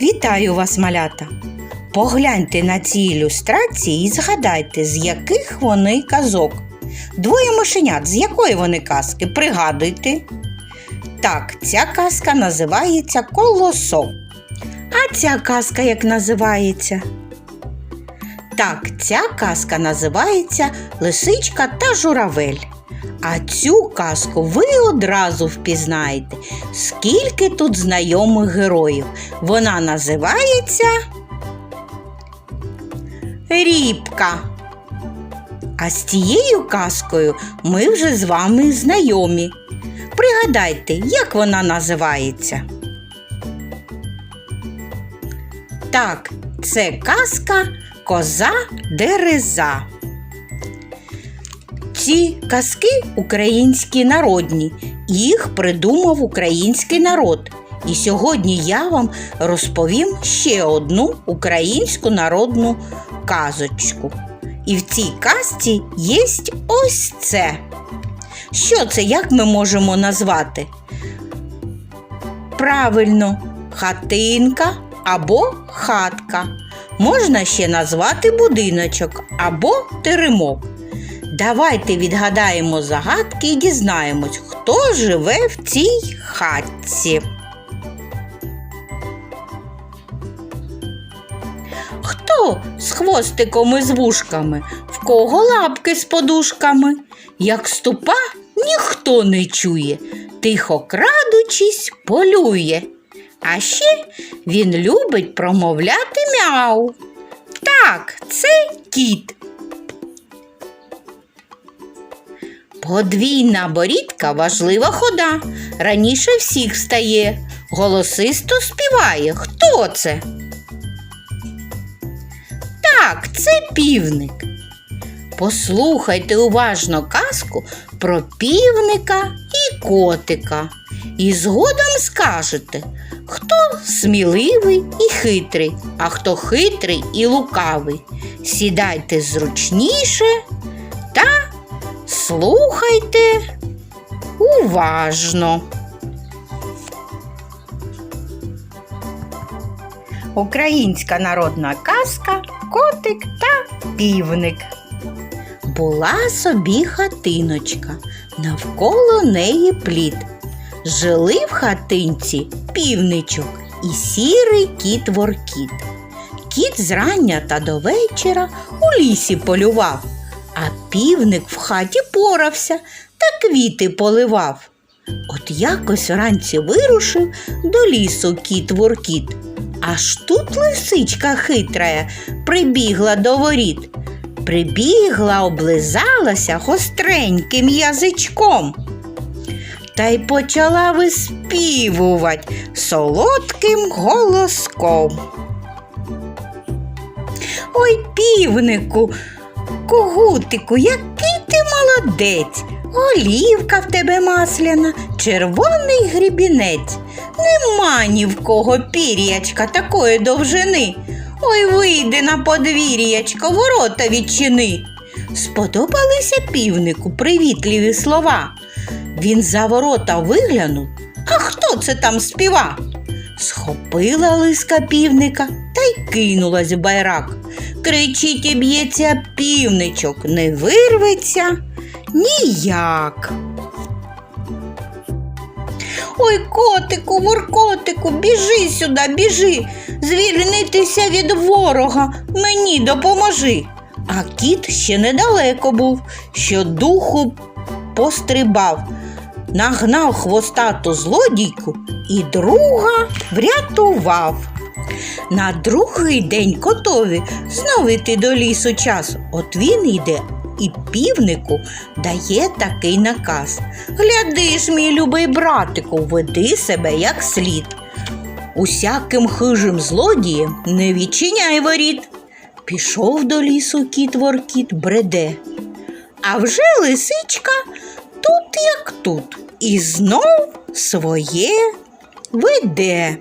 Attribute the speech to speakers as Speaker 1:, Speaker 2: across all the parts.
Speaker 1: Вітаю вас, малята! Погляньте на ці ілюстрації і згадайте, з яких вони казок. Двоє мишенят, з якої вони казки? Пригадуйте. Так, ця казка називається Колосок. А ця казка як називається? Так, ця казка називається Лисичка та журавель. А цю казку ви одразу впізнаєте, скільки тут знайомих героїв. Вона називається Рібка. А з цією казкою ми вже з вами знайомі. Пригадайте, як вона називається. Так, це казка Коза Дереза. Ці казки українські народні, їх придумав український народ. І сьогодні я вам розповім ще одну українську народну казочку. І в цій казці є ось це. Що це, як ми можемо назвати? Правильно, хатинка або хатка. Можна ще назвати будиночок або теремок. Давайте відгадаємо загадки і дізнаємось, хто живе в цій хатці. Хто з хвостиком і з вушками, в кого лапки з подушками? Як ступа ніхто не чує, тихо крадучись, полює. А ще він любить промовляти мяу. Так, це кіт. Подвійна борідка важлива хода. Раніше всіх встає. Голосисто співає. Хто це? Так, це півник. Послухайте уважно казку про півника і котика. І згодом скажете, хто сміливий і хитрий, а хто хитрий і лукавий. Сідайте зручніше слухайте уважно. Українська народна казка Котик та півник. Була собі хатиночка, навколо неї плід. Жили в хатинці півничок і сірий кіт воркіт. Кіт зрання та до вечора у лісі полював, а півник в хаті порався та квіти поливав. От якось вранці вирушив до лісу кіт воркіт. Аж тут лисичка хитрая прибігла до воріт. Прибігла, облизалася гостреньким язичком. Та й почала виспівувати солодким голоском. Ой, півнику, когутику, який ти молодець, голівка в тебе масляна, червоний грібінець. Нема ні в кого пір'ячка такої довжини. Ой, вийди на подвір'ячко, ворота відчини. Сподобалися півнику привітливі слова. Він за ворота виглянув. А хто це там співа? Схопила лиска півника та й кинулась в байрак. Кричить і б'ється півничок, не вирветься ніяк. Ой, котику, воркотику, біжи сюди, біжи, звільнитися від ворога, мені допоможи. А кіт ще недалеко був, що духу пострибав, нагнав хвостату злодійку і друга врятував. На другий день котові знов іти до лісу час. От він йде і півнику дає такий наказ. Гляди мій любий братику, веди себе як слід. Усяким хижим злодієм не відчиняй воріт. Пішов до лісу кіт воркіт бреде. А вже лисичка тут як тут, і знов своє веде.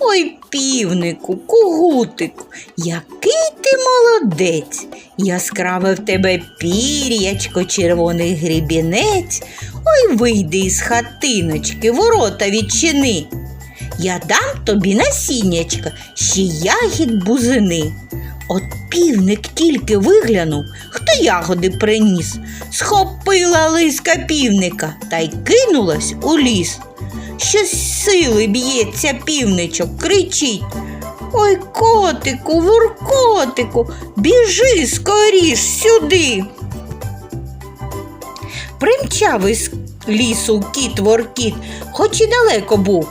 Speaker 1: Ой, півнику, кугутику, який ти молодець, яскраве в тебе пір'ячко, червоний грібінець. Ой, вийди із хатиночки, ворота відчини. Я дам тобі насіннячка, ще ягід бузини. От півник тільки виглянув, хто ягоди приніс, схопила лиска півника та й кинулась у ліс. Щось сили б'ється півничок, кричить. Ой, котику, вуркотику, біжи скоріш сюди. Примчав із лісу кіт воркіт, хоч і далеко був.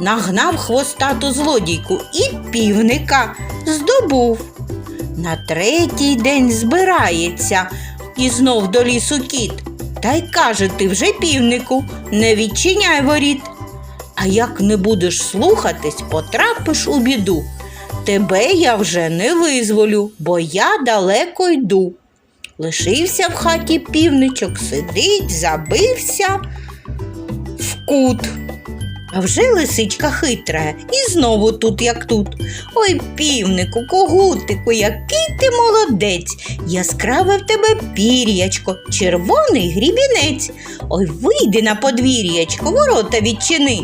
Speaker 1: Нагнав хвостату злодійку і півника здобув. На третій день збирається і знов до лісу кіт. Та й каже ти вже півнику, не відчиняй воріт. А як не будеш слухатись, потрапиш у біду. Тебе я вже не визволю, бо я далеко йду. Лишився в хаті півничок, сидить, забився в кут. А вже лисичка хитра, і знову тут, як тут. Ой, півнику, когутику, який ти молодець, яскраве в тебе пір'ячко, червоний грібінець. Ой, вийди на подвір'ячко, ворота відчини.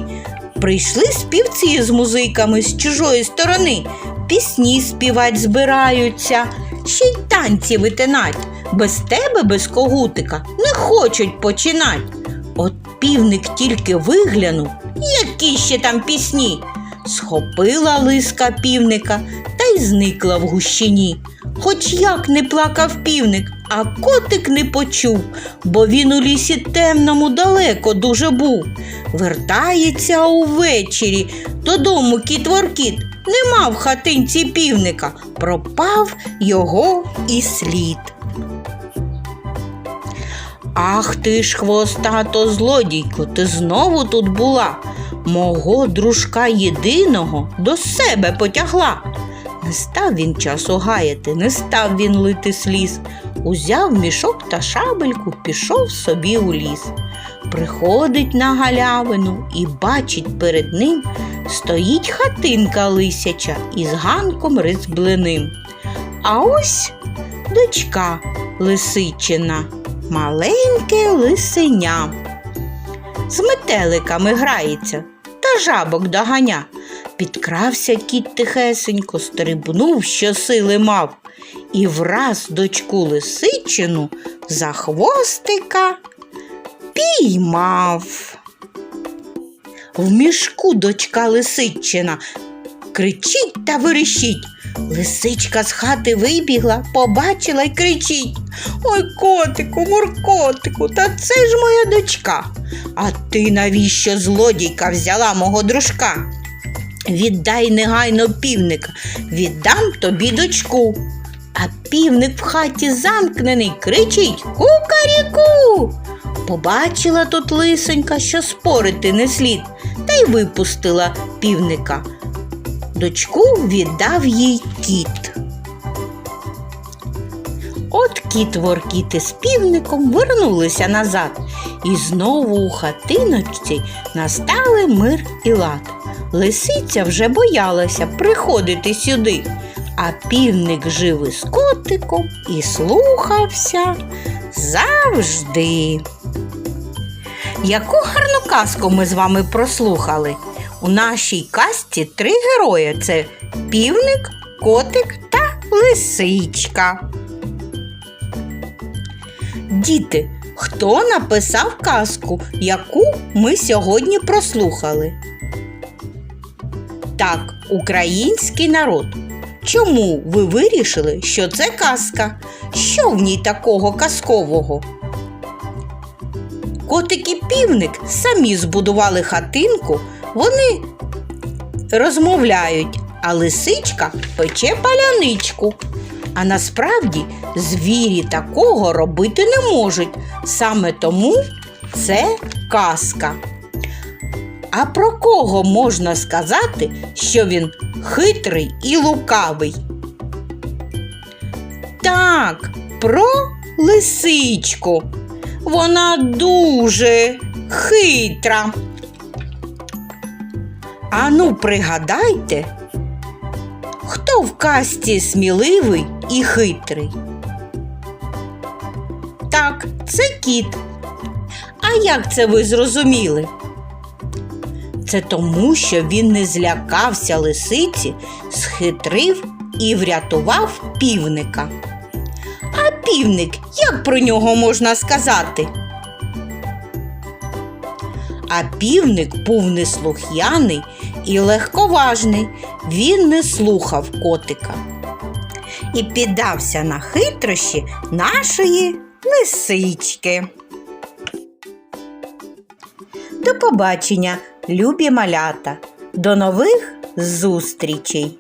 Speaker 1: Прийшли співці з музиками з чужої сторони, пісні співать збираються, ще й танці витинать. Без тебе, без когутика, не хочуть починать. От півник тільки виглянув, які ще там пісні. Схопила лиска півника та й зникла в гущині. Хоч як не плакав півник, а котик не почув, бо він у лісі темному далеко дуже був. Вертається увечері додому кіт воркіт. Нема в хатинці півника, пропав його і слід. Ах ти ж, хвостато злодійко, ти знову тут була. Мого дружка єдиного до себе потягла. Не став він часу гаяти, не став він лити сліз. Узяв мішок та шабельку, пішов собі у ліс. Приходить на галявину і бачить перед ним стоїть хатинка лисяча із ганком ризьбленим. А ось дочка лисичина, маленьке лисеня. З метеликами грається та жабок доганя. Підкрався кіт тихесенько, стрибнув, що сили мав, і враз дочку лисичину за хвостика піймав. В мішку дочка лисичина кричить та верещить. Лисичка з хати вибігла, побачила й кричить. Ой, котику, муркотику, та це ж моя дочка. А ти навіщо злодійка взяла мого дружка? Віддай негайно півника, віддам тобі дочку. А півник в хаті замкнений кричить Кукаріку. Побачила тут лисенька, що спорити не слід, та й випустила півника. Дочку віддав їй кіт. От кіт воркіти з півником вернулися назад, і знову у хатиночці настали мир і лад. Лисиця вже боялася приходити сюди, а півник жив із котиком і слухався завжди. Яку гарну казку ми з вами прослухали? У нашій казці три герої це півник, котик та лисичка. Діти, хто написав казку, яку ми сьогодні прослухали? Так, український народ. Чому ви вирішили, що це казка? Що в ній такого казкового? Котик і півник самі збудували хатинку, вони розмовляють, а лисичка пече паляничку. А насправді звірі такого робити не можуть. Саме тому це казка. А про кого можна сказати, що він хитрий і лукавий? Так, про лисичку. Вона дуже хитра. Ану, пригадайте, хто в касті сміливий і хитрий? Так, це кіт. А як це ви зрозуміли? Це тому, що він не злякався лисиці, схитрив і врятував півника. А півник, як про нього можна сказати? А півник був неслух'яний і легковажний. Він не слухав котика. І піддався на хитрощі нашої лисички. До побачення, любі малята. До нових зустрічей!